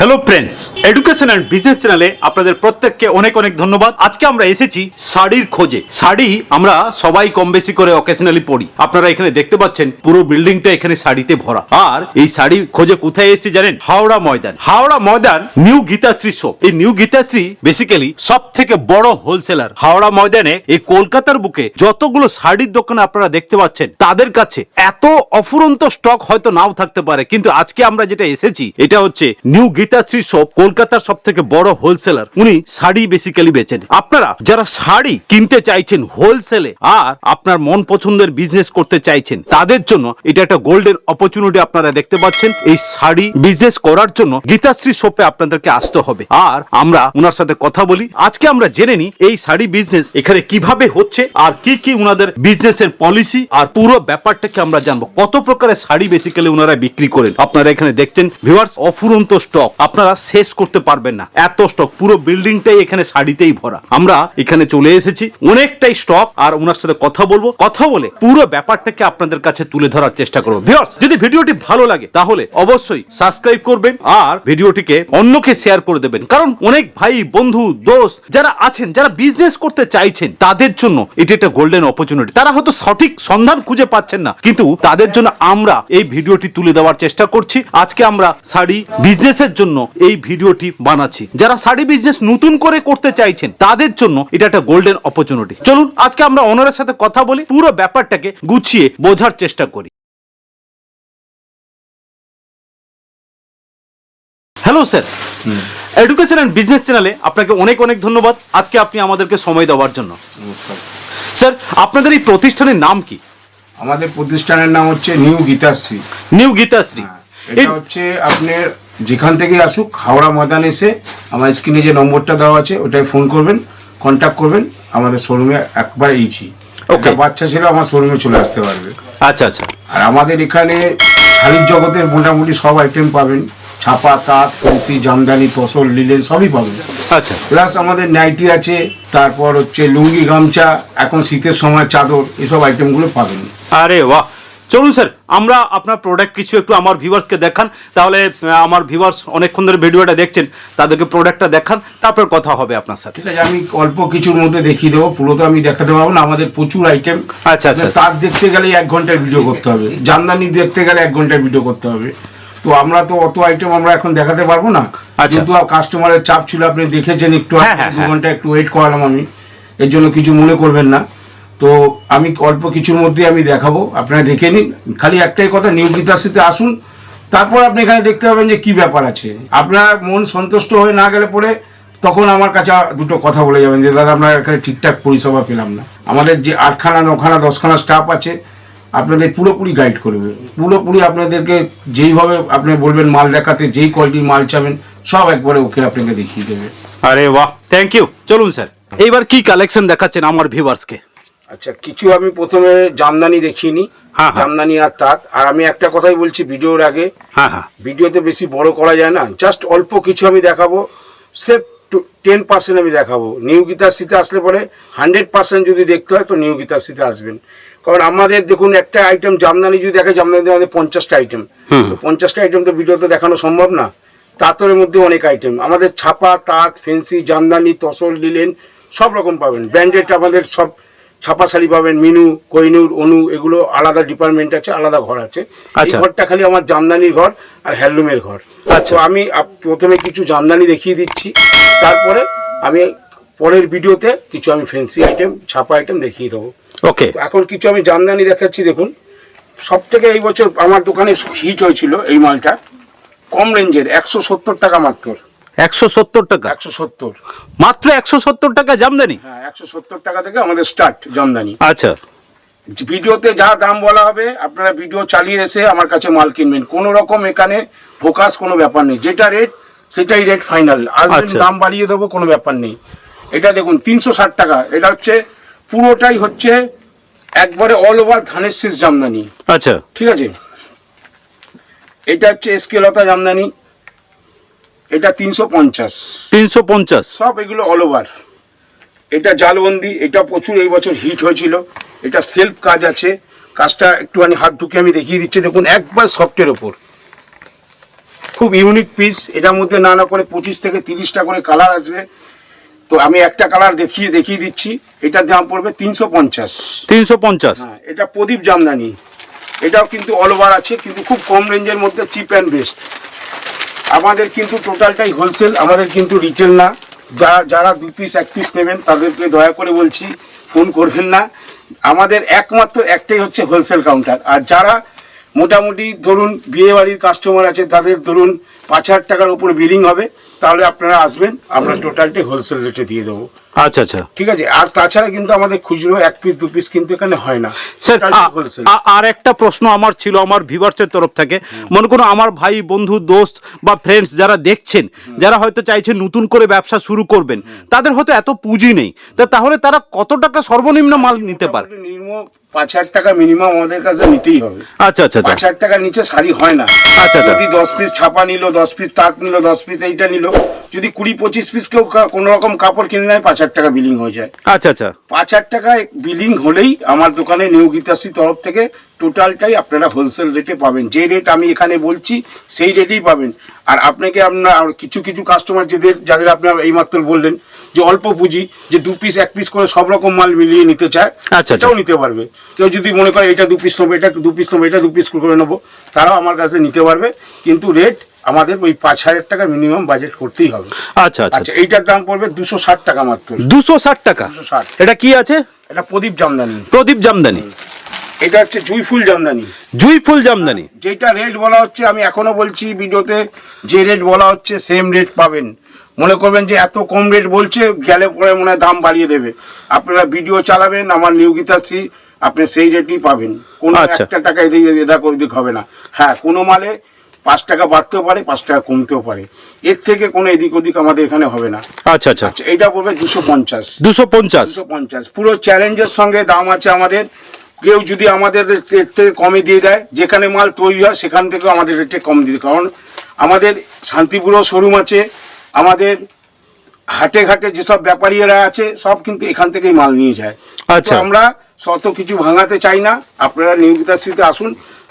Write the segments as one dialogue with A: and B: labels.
A: Hello friends education and business চ্যানেলে আপনাদের প্রত্যেককে অনেক অনেক ধন্যবাদ। আজকে আমরা এসেছি শাড়ির খোঁজে। শাড়ি আমরা সবাই কম বেশি করে অকেশনালি পরি। আপনারা এখানে দেখতে পাচ্ছেন পুরো বিল্ডিংটা এখানে শাড়িতে ভরা। আর এই শাড়ি খোঁজে কোথায় এসেছি জানেন? হাওড়া ময়দান। হাওড়া ময়দান নিউ গীতাশ্রী শপ এই নিউ গীতাশ্রী বেসিক্যালি সব থেকে বড় হোলসেলার হাওড়া ময়দানে এই কলকাতার বুকে যতগুলো শাড়ির দোকানে আপনারা দেখতে পাচ্ছেন, তাদের কাছে এত অফুরন্ত স্টক হয়তো নাও থাকতে পারে। কিন্তু আজকে আমরা যেটা এসেছি, এটা হচ্ছে নিউ গীতাশ্রী শপ কলকাতার সব থেকে বড় হোলসেলার উনি শাড়ি বেসিক্যালি বেচেন। আপনারা যারা শাড়ি কিনতে চাইছেন হোলসেলে আর আপনার মন পছন্দের বিজনেস করতে চাইছেন, তাদের জন্য এটা একটা গোল্ডেন অপরচুনিটি আপনারা দেখতে পাচ্ছেন। এই শাড়ি বিজনেস করার জন্য গীতাশ্রী শপে আপনাদেরকে আসতে হবে। আর আমরা ওনার সাথে কথা বলি। আজকে আমরা জেনে নিই এই শাড়ি বিজনেস এখানে কীভাবে হচ্ছে আর কি কি ওনাদের বিজনেসের পলিসি আর পুরো ব্যাপারটাকে আমরা জানব। কত প্রকারের শাড়ি বেসিক্যালি ওনারা বিক্রি করেন। আপনারা এখানে দেখছেন ভিউয়ার্স অফুরন্ত স্টক আপনারা শেষ করতে পারবেন না। এত স্টক পুরো বিল্ডিংটাই এখানে শাড়িতেই ভরা। আমরা এখানে চলে এসেছি। অনেকটাই স্টক আর ওনার সাথে কথা বলব। কথা বলে পুরো ব্যাপারটাকে আপনাদের কাছে তুলে ধরার চেষ্টা করব। ভিউয়ার্স যদি ভিডিওটি ভালো লাগে, তাহলে অবশ্যই সাবস্ক্রাইব করবেন, আর ভিডিওটিকে অন্যকে শেয়ার করে দেবেন। কারণ অনেক ভাই, বন্ধু, দোস্ত যারা আছেন, যারা বিজনেস করতে চাইছেন, তাদের জন্য এটি একটা গোল্ডেন অপরচুনিটি তারা হয়তো সঠিক সন্ধান খুঁজে পাচ্ছেন না, কিন্তু তাদের জন্য আমরা এই ভিডিওটি তুলে দেওয়ার চেষ্টা করছি। আজকে আমরা শাড়ি বিজনেসের জন্য এই ভিডিওটি বানাচ্ছি। যারা শাড়ি বিজনেস নতুন করে করতে চাইছেন তাদের জন্য এটা একটা গোল্ডেন অপরচুনিটি চলুন আজকে আমরা ওনারের সাথে কথা বলি পুরো ব্যাপারটাকে গুছিয়ে বোঝার চেষ্টা করি। Hello sir education and business চ্যানেলে আপনাকে অনেক অনেক ধন্যবাদ। আজকে আপনি আমাদেরকে সময় দেওয়ার জন্য। স্যার আপনাদের এই প্রতিষ্ঠানের নাম কি?
B: আমাদের প্রতিষ্ঠানের নাম হচ্ছে নিউ গীতাশ্রী
A: নিউ গীতাশ্রী
B: এটা হচ্ছে আপনার যেখান থেকে আসুক হাওড়া ময়দান এসে আমার স্ক্রিনে যে নম্বরটা দেওয়া আছে ওটাই ফোন করবেন কন্ট্যাক্ট করবেন আমাদের শোরুমে একবার এইছি। ওকে বাচ্চা ছেলে আমার শোরুমে চলে আসতে পারবে।
A: আচ্ছা আচ্ছা।
B: আর আমাদের এখানে শাড়ির জগতের মোটামুটি সব আইটেম পাবেন। ছাপা তাঁত ফেন্সি জামদানি ফসল লিলেন সবই পাবেন।
A: আচ্ছা।
B: প্লাস আমাদের নাইটি আছে তারপর হচ্ছে লুঙ্গি গামছা এখন শীতের সময় চাদর এসব আইটেমগুলো পাবেন।
A: আরে বাহ! চলুন স্যার আমরা আপনার প্রোডাক্ট কিছু একটু আমার ভিউয়ার্সকে দেখান। তাহলে আমার ভিউয়ার্স অনেকক্ষণ ধরে ভিডিওটা দেখছেন তাদেরকে প্রোডাক্টটা দেখান তারপর কথা হবে আপনার সাথে।
B: ঠিক আছে আমি অল্প কিছুর মধ্যে দেখিয়ে দেবো পুরো তো আমি দেখাতে পারব না আমাদের প্রচুর আইটেম
A: আচ্ছা, আচ্ছা।
B: তার দেখতে গেলে এক ঘণ্টার ভিডিও করতে হবে জামদানি দেখতে গেলে এক ঘণ্টার ভিডিও করতে হবে। তো আমরা তো অত আইটেম আমরা এখন দেখাতে পারব না।
A: আচ্ছা।
B: কিন্তু কাস্টমারের চাপ ছিল আপনি দেখেছেন একটু
A: হ্যাঁ, হ্যাঁ,
B: দু
A: হ্যাঁ।
B: ঘণ্টা একটু ওয়েট করালাম আমি। এর জন্য কিছু মনে করবেন না। তো আমি অল্প কিছুর মধ্যে আমি দেখাবো। আপনারা দেখে নিন। খালি একটাই কথা নিউ গীতাশ্রীতে আসুন। তারপর আপনি এখানে দেখতে পাবেন যে কি ব্যাপার আছে। আপনার মন সন্তুষ্ট হয়ে না গেলে পরে তখন আমার কাছে দুটো কথা বলে যাবেন যে, দাদা আমরা এখানে ঠিকঠাক পরিষেবা পেলাম না। আমাদের যে আটখানা, নখানা, দশখানা স্টাফ আছে, আপনাদের পুরোপুরি গাইড করবে। পুরোপুরি আপনাদেরকে যেইভাবে আপনি বলবেন, মাল দেখাতে, যেই কোয়ালিটির মাল চাবেন, সব একবারে ওকে আপনাকে দেখিয়ে দেবে।
A: আরে বাহ থ্যাংক ইউ চলুন স্যার এইবার কি কালেকশন দেখাচ্ছেন আমার ভিউয়ার্সকে
B: আচ্ছা কিছু আমি প্রথমে জামদানি দেখিনি
A: হ্যাঁ, হ্যাঁ।
B: জামদানি আর তাঁত। আর আমি একটা কথাই বলছি ভিডিওর আগে
A: হ্যাঁ হ্যাঁ।
B: ভিডিওতে বেশি বড় করা যায় না জাস্ট অল্প কিছু আমি দেখাবো সেফ টেন পার্সেন্ট আমি দেখাবো। নিউ গীতাশ্রীতে আসলে পরে হান্ড্রেড পার্সেন্ট যদি দেখতে হয় তো নিউ গীতাশ্রীতে আসবেন। কারণ আমাদের দেখুন একটা আইটেম জামদানি যদি দেখে জামদানি আমাদের পঞ্চাশটা আইটেম তো পঞ্চাশটা আইটেম তো ভিডিওতে দেখানো সম্ভব না। তাঁতের মধ্যে অনেক আইটেম আমাদের ছাপা তাঁত ফেন্সি জামদানি তসল লিলেন সব রকম পাবেন। ব্র্যান্ডেড আমাদের সব ছাপা শাড়ি পাবেন মিনু কোহিনুর অনু এগুলো আলাদা ডিপার্টমেন্ট আছে আলাদা ঘর আছে। এই
A: আচ্ছা।
B: ঘরটা খালি আমার জামদানির ঘর আর হ্যান্ডলুমের ঘর।
A: আচ্ছা।
B: আমি প্রথমে কিছু জামদানি দেখিয়ে দিচ্ছি তারপরে আমি পরের ভিডিওতে কিছু আমি ফেন্সি আইটেম ছাপা আইটেম দেখিয়ে দেবো।
A: ওকে।
B: এখন কিছু আমি জামদানি দেখাচ্ছি দেখুন। সব থেকে এই বছর আমার দোকানে হিট হয়েছিল এই মালটা কম রেঞ্জের একশো সত্তর টাকা মাত্র।
A: একশো সত্তর টাকা।
B: একশো সত্তর।
A: মাত্র একশো সত্তর টাকা জামদানি?
B: হ্যাঁ একশো সত্তর টাকা থেকে আমাদের স্টার্ট জামদানি।
A: আচ্ছা।
B: ভিডিওতে যা দাম বলা হবে আপনারা ভিডিও চালিয়ে এসে আমার কাছে মাল কিনবেন। কোনো রকম এখানে ফোকাস কোনো ব্যাপার নেই। যেটা রেট সেটাই রেট ফাইনাল আসবেন
A: আচ্ছা।
B: দাম বাড়িয়ে দেবো কোনো ব্যাপার নেই। এটা দেখুন তিনশো ষাট টাকা। এটা হচ্ছে পুরোটাই হচ্ছে একবারে অল ওভার ধানের শীষ জামদানি।
A: আচ্ছা।
B: ঠিক আছে? এটা হচ্ছে এসকেলতা জামদানি। এটা তিনশো পঞ্চাশ।
A: তিনশো পঞ্চাশ।
B: সব এগুলো অল ওভার এটা জালবন্দি এটা প্রচুর এই বছর হিট হয়েছিল। এটা সেলফ কাজ আছে। কাজটা একটুখানি হাত ঢুকে আমি দেখিয়ে দিচ্ছি। দেখুন একবার সফটের ওপর খুব ইউনিক পিস এটার মধ্যে নানা করে পঁচিশ থেকে তিরিশটা করে কালার আসবে। তো আমি একটা কালার দেখিয়ে দেখিয়ে দিচ্ছি। এটার দাম পড়বে তিনশো পঞ্চাশ।
A: তিনশো পঞ্চাশ।
B: হ্যাঁ এটা প্রদীপ জামদানি। এটাও কিন্তু অল ওভার আছে কিন্তু খুব কম রেঞ্জের মধ্যে চিপ অ্যান্ড বেস্ট আমাদের কিন্তু টোটালটাই হোলসেল আমাদের কিন্তু রিটেল না। যা, যারা দু পিস এক পিস নেবেন, তাদেরকে দয়া করে বলছি ফোন করবেন না। আমাদের একমাত্র একটাই হচ্ছে হোলসেল কাউন্টার আর যারা মোটামুটি ধরুন বিয়েবাড়ির কাস্টমার আছে, তাদের ধরুন পাঁচ হাজার টাকার উপর বিলিং হবে। তাহলে আপনারা আসবেন আমরা টোটালটাই হোলসেল রেটে দিয়ে দেবো।
A: আচ্ছা আচ্ছা।
B: ঠিক আছে? আর তাছাড়া কিন্তু আমাদের খুচরো এক পিস দু পিস কিন্তু এখানে হয় না।
A: স্যার আর একটা প্রশ্ন আমার ছিল আমার ভিভার্সের তরফ থেকে। মনে করুন আমার ভাই বন্ধু দোস্ত বা ফ্রেন্ডস যারা দেখছেন যারা হয়তো চাইছে নতুন করে ব্যবসা শুরু করবেন তাদের হয়তো এত পুঁজি নেই। তা তাহলে তারা কত টাকা সর্বনিম্ন মাল নিতে পারে?
B: পাঁচ হাজার টাকা মিনিমাম আমাদের কাছে নিতেই হবে।
A: আচ্ছা আচ্ছা আচ্ছা।
B: পাঁচ হাজার টাকার নিচে শাড়ি হয় না।
A: আচ্ছা, আচ্ছা।
B: যদি দশ পিস ছাপা নিল দশ পিস তাক নিল দশ পিস এইটা নিল যদি কুড়ি পঁচিশ পিস কেউ কোনো রকম কাপড় কিনে নেয় পাঁচ হাজার টাকা বিলিং হয়ে যায়।
A: আচ্ছা আচ্ছা।
B: পাঁচ হাজার টাকা বিলিং হলেই আমার দোকানে নিউ গীতাশ্রী তরফ থেকে টোটালটাই আপনারা হোলসেল রেটে পাবেন। যে রেট আমি এখানে বলছি সেই রেটেই পাবেন। আর আপনাকে আপনার কিছু কিছু কাস্টমার যাদের যাদের আপনার এইমাত্র বললেন যে অল্প পুঁজি যে দু পিস এক পিস করে সব রকম মাল মিলিয়ে নিতে চায়
A: আচ্ছা।
B: সেটাও নিতে পারবে। কেউ যদি মনে করে এটা দু পিস নেব এটা দু পিস নেব এটা দু পিস করে নেব তারাও আমার কাছে নিতে পারবে। কিন্তু রেট আমাদের ওই পাঁচ হাজার টাকা মিনিমাম বাজেট করতেই হবে।
A: আচ্ছা আচ্ছা
B: আচ্ছা এইটার দাম পড়বে দুশো ষাট টাকা মাত্র।
A: দুশো ষাট টাকা? এটা কি আছে?
B: এটা প্রদীপ জামদানি।
A: প্রদীপ জামদানি।
B: এটা হচ্ছে জুই ফুল জামদানি।
A: জুই ফুল জামদানি
B: যেটা রেট বলা হচ্ছে আমি এখনও বলছি ভিডিওতে যে রেট বলা হচ্ছে সেম রেট পাবেন। মনে করবেন যে এত কম রেট বলছে গেলে পরে মনে হয় দাম বাড়িয়ে দেবে। আপনারা ভিডিও চালাবেন আমার নিউ গীতাশ্রী আপনি সেই রেটই পাবেন। কোনো
A: আচ্ছা।
B: একটা টাকা এদিক এদাক ওদিক হবে না। হ্যাঁ কোনো মালে পাঁচ টাকা বাড়তেও পারে পাঁচ টাকা কমতেও পারে। এর থেকে কোনো এদিক ওদিক আমাদের এখানে হবে না।
A: আচ্ছা আচ্ছা।
B: আচ্ছা এটা পড়বে দুশো পঞ্চাশ।
A: দুশো পঞ্চাশ?
B: দুশো পঞ্চাশ। পুরো চ্যালেঞ্জের সঙ্গে দাম আছে আমাদের। কেউ যদি আমাদের রেট থেকে কমে দিয়ে দেয় যেখানে মাল তৈরি হয় সেখান থেকেও আমাদের রেটে কম দিয়ে কারণ আমাদের শান্তিপুরও শোরুম আছে আমাদের হাটে ঘাটে যেসব ব্যাপারীরা আছে সব কিন্তু এখান থেকেই মাল নিয়ে যায়।
A: আচ্ছা।
B: আমরা শত কিছু ভাঙাতে চাই না। আপনারা নিয়মিতাশ্রীতে আসুন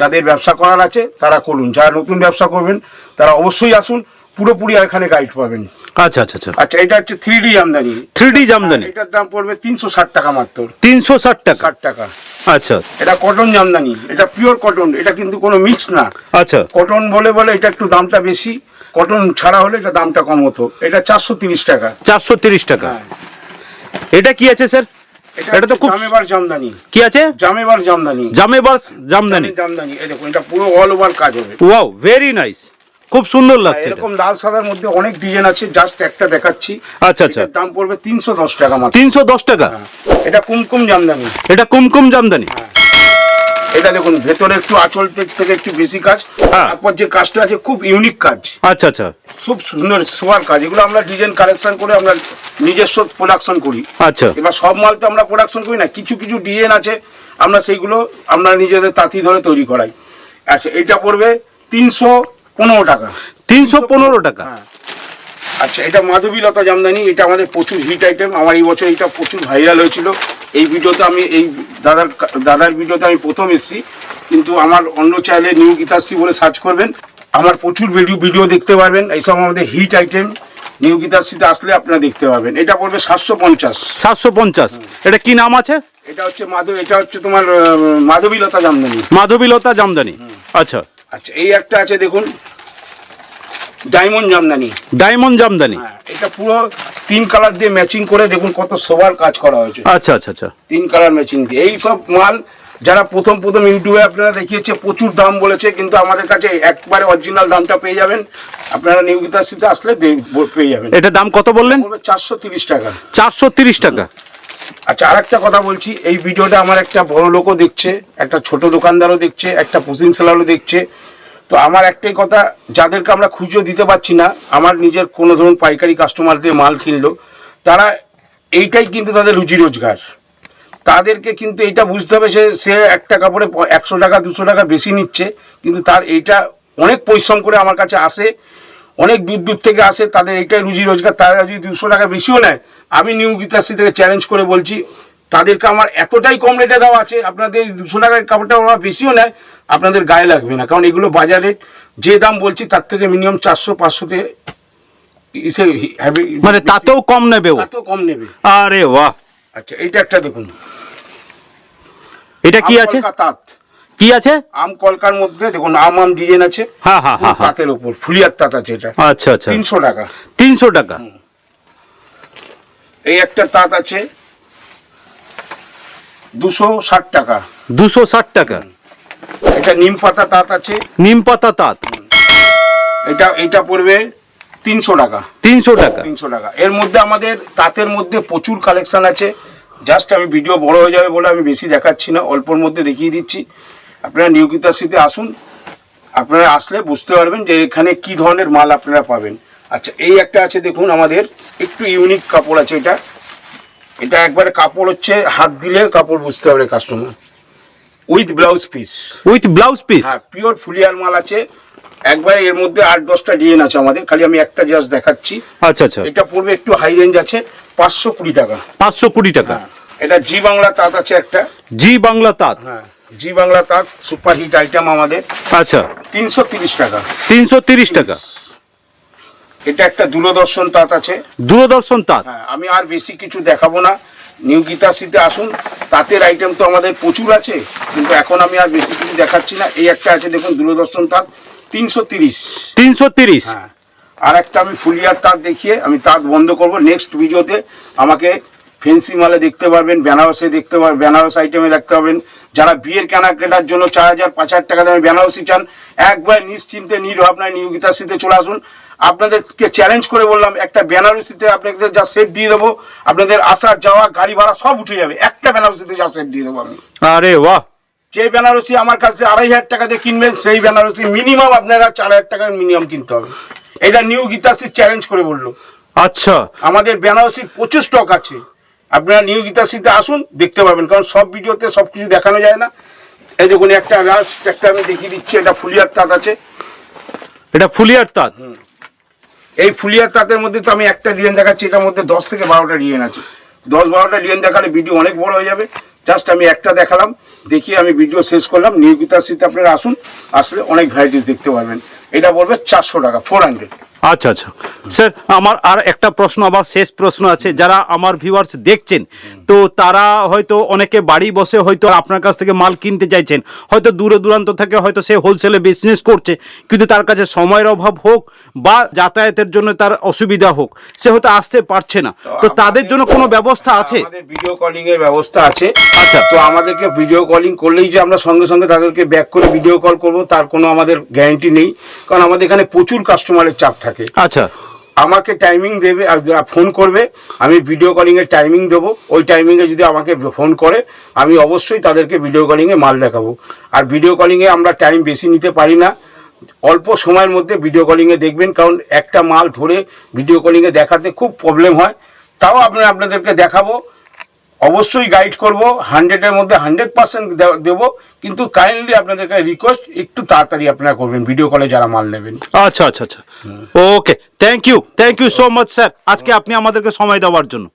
B: যাদের ব্যবসা করার আছে তারা করুন। যারা নতুন ব্যবসা করবেন তারা অবশ্যই আসুন পুরোপুরি এখানে গাইড পাবেন।
A: আচ্ছা আচ্ছা আচ্ছা।
B: আচ্ছা এটা হচ্ছে থ্রি ডি আমদানি।
A: Three D jamdani?
B: এটার দাম পড়বে তিনশো ষাট টাকা মাত্র।
A: তিনশো ষাট টাকা?
B: ষাট টাকা।
A: আচ্ছা।
B: এটা কটন জামদানি এটা পিওর কটন এটা কিন্তু কোনো মিক্স না।
A: আচ্ছা।
B: কটন বলে বলে এটা একটু দামটা বেশি কটন ছাড়া হলে এটা দামটা কম হতো। এটা চারশো তিরিশ টাকা।
A: চারশো তিরিশ টাকা।
B: হ্যাঁ।
A: এটা কি আছে স্যার? এটা তো খুব
B: জামেবার জামদানি।
A: কি আছে?
B: জামেবার জামদানি।
A: জামেবার জামদানি।
B: জামদানি। এই দেখুন এটা পুরো অল ওভার কাজ হবে।
A: ওয়াও ভেরি নাইস খুব সুন্দর লাগছে
B: এরকম লাল সাদার মধ্যে অনেক ডিজাইন আছে জাস্ট একটা দেখাচ্ছি।
A: আচ্ছা আচ্ছা।
B: দাম পড়বে তিনশো দশ টাকা মাত্র।
A: তিনশো দশ টাকা?
B: এটা কুমকুম জামদানি।
A: এটা কুমকুম জামদানি।
B: এটা দেখুন ভেতরে একটু আঁচল থেকে- একটু বেশি কাজ
A: হ্যাঁ।
B: তারপর যে কাজটা আছে খুব ইউনিক কাজ।
A: আচ্ছা আচ্ছা।
B: খুব সুন্দর সোয়ার কাজ এগুলো আমরা ডিজাইন কালেকশন করে আমরা নিজস্ব প্রোডাকশন করি।
A: আচ্ছা।
B: এবার সব মাল তো আমরা প্রোডাকশন করি না কিছু কিছু ডিজাইন আছে আমরা সেইগুলো আমরা নিজেদের তাঁতি ধরে তৈরি করাই। আচ্ছা এটা পড়বে তিনশো পনেরো টাকা।
A: তিনশো পনেরো টাকা।
B: হ্যাঁ। আচ্ছা এটা মাধবীলতা জামদানি এটা আমাদের প্রচুর হিট আইটেম আমার এই বছর এটা প্রচুর ভাইরাল হয়েছিল। এই ভিডিওতে আমি এই দাদার দাদার ভিডিওতে আমি প্রথম এসেছি। কিন্তু আমার অন্য চ্যানেলে নিউ গীতাশ্রী বলে সার্চ করবেন। আমার প্রচুর ভিডিও ভিডিও দেখতে পারবেন। এইসব আমাদের হিট আইটেম নিউ গীতাশ্রীতে আসলে আপনারা দেখতে পাবেন। এটা পড়বে সাতশো পঞ্চাশ।
A: সাতশো পঞ্চাশ। এটা কি নাম আছে?
B: এটা হচ্ছে মাধব এটা হচ্ছে তোমার মাধবীলতা জামদানি।
A: মাধবীলতা জামদানি। আচ্ছা।
B: আচ্ছা এই একটা আছে দেখুন। ডায়মন্ড জামদানি
A: ডায়মন্ড জামদানি
B: এটা পুরো তিন কালার দিয়ে ম্যাচিং করে দেখুন কত সোবার কাজ করা হয়েছে।
A: আচ্ছা আচ্ছা আচ্ছা।
B: তিন কালার ম্যাচিং দিয়ে। এই সব মাল যারা প্রথম প্রথম ইউটিউবে আপনারা দেখিয়েছে প্রচুর দাম বলেছে কিন্তু আমাদের কাছে একবারে অরিজিনাল দামটা পেয়ে যাবেন। আপনারা নিউ গীতাশ্রীতে আসলে পেয়ে যাবেন।
A: এটা দাম কত বললেন?
B: চারশো তিরিশ টাকা।
A: চারশো তিরিশ টাকা।
B: আচ্ছা আরেকটা কথা বলছি এই ভিডিওটা আমার একটা বড় লোকও দেখছে একটা ছোট দোকানদারও দেখছে একটা পুসিং সেলারও দেখছে। তো আমার একটাই কথা, যাদেরকে আমরা খুচরো দিতে পারছি না, আমার নিজের কোনো ধরুন পাইকারি কাস্টমারদের মাল কিনলো, তারা এইটাই কিন্তু তাদের রুজি রোজগার। তাদেরকে কিন্তু এটা বুঝতে হবে, সে সে একটা কাপড়ে একশো টাকা, দুশো টাকা বেশি নিচ্ছে, কিন্তু তার এইটা অনেক পরিশ্রম করে আমার কাছে আসে, অনেক দূর দূর থেকে আসে, তাদের এইটাই রুজি রোজগার, তারা যদি দুশো টাকা বেশিও নেয়, আমি নিউ গীতাশ্রী থেকে চ্যালেঞ্জ করে বলছি, তাদেরকে আমার এতটাই কম রেটে দেওয়া আছে, আপনাদের দুশো টাকার কাপড়টা ওরা বেশিও নেয় আপনাদের গায়ে লাগবে না। কারণ এগুলো বাজারে যে দাম বলছি তার থেকে মিনিমাম চারশো পাঁচশোতে
A: মানে তাতেও কম নেবে
B: তাতেও কম নেবে।
A: আরে বাহ!
B: আচ্ছা এইটা একটা দেখুন।
A: এটা কি আছে?
B: তাঁত।
A: কি আছে?
B: আম কলকার মধ্যে দেখুন আম আম ডিজাইন আছে।
A: হ্যাঁ হ্যাঁ হ্যাঁ হ্যাঁ।
B: তাঁতের উপর ফুলিয়ার তাঁত আছে এটা।
A: আচ্ছা আচ্ছা।
B: তিনশো টাকা।
A: তিনশো টাকা।
B: এই একটা তাঁত আছে। দুশো ষাট টাকা।
A: দুশো ষাট টাকা।
B: এটা নিম পাতা তাঁত আছে।
A: নিম পাতা তাঁত।
B: এটা এটা পড়বে তিনশো টাকা।
A: তিনশো টাকা।
B: তিনশো টাকা। এর মধ্যে আমাদের তাঁতের মধ্যে প্রচুর কালেকশন আছে। জাস্ট আমি ভিডিও বড় হয়ে যাবে বলে আমি বেশি দেখাচ্ছি না অল্পর মধ্যে দেখিয়ে দিচ্ছি। আপনারা নিয়োগিতাশ্রীতে আসুন। আপনারা আসলে বুঝতে পারবেন যে এখানে কি ধরনের মাল আপনারা পাবেন। আচ্ছা এই একটা আছে দেখুন আমাদের একটু ইউনিক কাপড় আছে এটা। এটা একবারে কাপড় হচ্ছে হাত দিলে কাপড় বুঝতে পারবে customer with blouse piece
A: with blouse piece
B: হ্যাঁ পিওর ফুলিয়ার মাল আছে। একবারে এর মধ্যে আট দশটা ডিজাইন আছে আমাদের। খালি আমি একটা জাস্ট দেখাচ্ছি।
A: আচ্ছা আচ্ছা।
B: এটা পড়বে একটু হাই রেঞ্জ আছে পাঁচশো কুড়ি টাকা।
A: পাঁচশো কুড়ি টাকা।
B: এটা জি বাংলা তাঁত আছে একটা।
A: জি বাংলা তাঁত?
B: হ্যাঁ জি বাংলা তাঁত সুপার হিট আইটেম আমাদের।
A: আচ্ছা।
B: তিনশো তিরিশ টাকা।
A: তিনশো তিরিশ টাকা।
B: এটা একটা দূরদর্শন তাঁত আছে।
A: দূরদর্শন তাঁত?
B: হ্যাঁ আমি আর বেশি কিছু দেখাবো না। নিউ গীতাশ্রীতে আসুন তাঁতের আইটেম তো আমাদের প্রচুর আছে কিন্তু এখন আমি আর বেশি কিছু দেখাচ্ছি না। এই একটা আছে দেখুন দূরদর্শন তাঁত তিনশো তিরিশ।
A: তিনশো তিরিশ।
B: হ্যাঁ। আর একটা আমি ফুলিয়ার তাঁত দেখিয়ে আমি তাঁত বন্ধ করব। নেক্সট ভিডিওতে আমাকে ফেন্সি মালে দেখতে পারবেন বেনারসে দেখতে পারবেন বেনারস আইটেমে দেখতে পাবেন যারা বিয়ের কেনা কেনাকাটার জন্য চার হাজার পাঁচ হাজার টাকা দামে বেনারসি চান একবার নিশ্চিন্তে নির্ভাবনায় নিয়োগিতাশ্রীতে চলে আসুন। আপনাদেরকে চ্যালেঞ্জ করে বললাম একটা বেনারসিতে আপনাদের যা সেট দিয়ে দেবো আপনাদের আসা যাওয়া গাড়ি ভাড়া সব উঠে যাবে। একটা বেনারসিতে যা সেট দিয়ে দেবো আমি।
A: আরে বাহ!
B: যে বেনারসি আমার কাছে আড়াই হাজার টাকা দিয়ে কিনবেন সেই বেনারসি মিনিমাম আপনারা চার হাজার টাকার মিনিমাম কিনতে হবে। এটা নিউ গীতাশ্রী চ্যালেঞ্জ করে বলল।
A: আচ্ছা।
B: আমাদের বেনারসির প্রচুর স্টক আছে। আপনারা নিউ গীতাশ্রীতে আসুন দেখতে পাবেন কারণ সব ভিডিওতে সব কিছু দেখানো যায় না। এই দেখুন একটা লাস্ট একটা আমি দেখিয়ে দিচ্ছি এটা ফুলিয়ার তাঁত আছে।
A: এটা ফুলিয়ার তাঁত?
B: এই ফুলিয়ার তাঁতের মধ্যে তো আমি একটা ডিজাইন দেখাচ্ছি, এটার মধ্যে দশ থেকে বারোটা ডিজাইন আছে। দশ বারোটা ডিজাইন দেখালে ভিডিও অনেক বড় হয়ে যাবে। জাস্ট আমি একটা দেখালাম, দেখিয়ে আমি ভিডিও শেষ করলাম। নিয়োগিতার সিতে আপনারা আসুন, আসলে অনেক ভ্যারাইটিস দেখতে পারবেন। এটা বলবে চারশো টাকা ফোর হান্ড্রেড
A: আচ্ছা আচ্ছা। স্যার আমার আর একটা প্রশ্ন আমার শেষ প্রশ্ন আছে। যারা আমার ভিউয়ার্স দেখছেন তো তারা হয়তো অনেকে বাড়ি বসে হয়তো আপনার কাছ থেকে মাল কিনতে চাইছেন। হয়তো দূরে দূরান্ত থেকে হয়তো সে হোলসেলে বিজনেস করছে কিন্তু তার কাছে সময়ের অভাব হোক বা যাতায়াতের জন্য তার অসুবিধা হোক সে হয়তো আসতে পারছে না। তো তাদের জন্য কোনো ব্যবস্থা আছে?
B: ভিডিও কলিং এর ব্যবস্থা আছে।
A: আচ্ছা।
B: তো আমাদেরকে ভিডিও কলিং করলেই যে আমরা সঙ্গে সঙ্গে তাদেরকে ব্যাক করে ভিডিও কল করব তার কোনো আমাদের গ্যারান্টি নেই। কারণ আমাদের এখানে প্রচুর কাস্টমারের চাপ থাকে।
A: আচ্ছা।
B: আমাকে টাইমিং দেবে ফোন করবে আমি ভিডিও কলিং এর টাইমিং দেবো। ওই টাইমিংয়ে যদি আমাকে ফোন করে আমি অবশ্যই তাদেরকে ভিডিও কলিং এ মাল দেখাবো। আর ভিডিও কলিং এ আমরা টাইম বেশি নিতে পারি না। অল্প সময়ের মধ্যে ভিডিও কলিং এ দেখবেন কারণ একটা মাল ধরে ভিডিও কলিং এ দেখাতে খুব প্রবলেম হয়। তাও আপনার আপনাদেরকে দেখাবো। অবশ্যই গাইড করব হান্ড্রেডের মধ্যে হান্ড্রেড পার্সেন্ট দেবো। কিন্তু কাইন্ডলি আপনাদেরকে রিকোয়েস্ট একটু তাড়াতাড়ি আপনারা করবেন ভিডিও কলে যারা মাল নেবেন।
A: আচ্ছা আচ্ছা আচ্ছা। Okay thank you thank you so much sir আজকে আপনি আমাদেরকে সময় দেওয়ার জন্য।